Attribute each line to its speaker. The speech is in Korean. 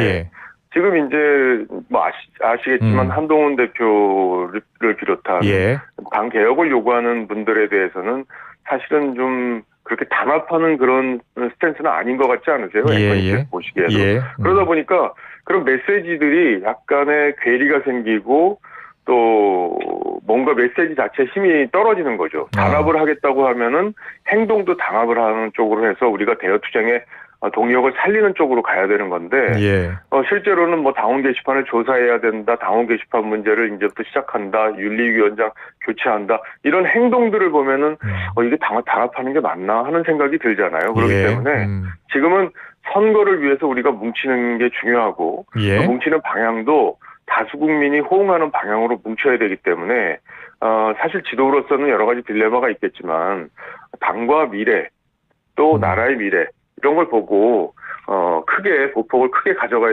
Speaker 1: 예.
Speaker 2: 지금 이제 뭐 아시, 아시겠지만
Speaker 1: 음.
Speaker 2: 한동훈 대표를 비롯한
Speaker 1: 예.
Speaker 2: 당 개혁을 요구하는 분들에 대해서는 사실은 좀 그렇게 단합하는 그런 스탠스는 아닌 것 같지 않으세요?
Speaker 1: 예, 예.
Speaker 2: 보시기에도.
Speaker 1: 예. 음.
Speaker 2: 그러다 보니까 그런 메시지들이 약간의 괴리가 생기고 또 뭔가 메시지 자체 힘이 떨어지는 거죠.
Speaker 1: 아.
Speaker 2: 단합을 하겠다고 하면은 행동도 단합을 하는 쪽으로 해서 우리가 대여 투쟁의 어, 동력을 살리는 쪽으로 가야 되는 건데
Speaker 1: 예.
Speaker 2: 어, 실제로는 뭐 당원 게시판을 조사해야 된다, 당원 게시판 문제를 이제부터 시작한다, 윤리위원장 교체한다 이런 행동들을 보면은
Speaker 1: 음.
Speaker 2: 어, 이게 당, 단합하는 게 맞나 하는 생각이 들잖아요. 그렇기
Speaker 1: 예.
Speaker 2: 때문에
Speaker 1: 음.
Speaker 2: 지금은 선거를 위해서 우리가 뭉치는 게 중요하고
Speaker 1: 예.
Speaker 2: 그 뭉치는 방향도 다수 국민이 호응하는 방향으로 뭉쳐야 되기 때문에 어, 사실 지도부로서는 여러 가지 딜레마가 있겠지만 당과 미래 또
Speaker 1: 음.
Speaker 2: 나라의 미래 이런 걸 보고 어, 크게 보폭을 크게 가져가야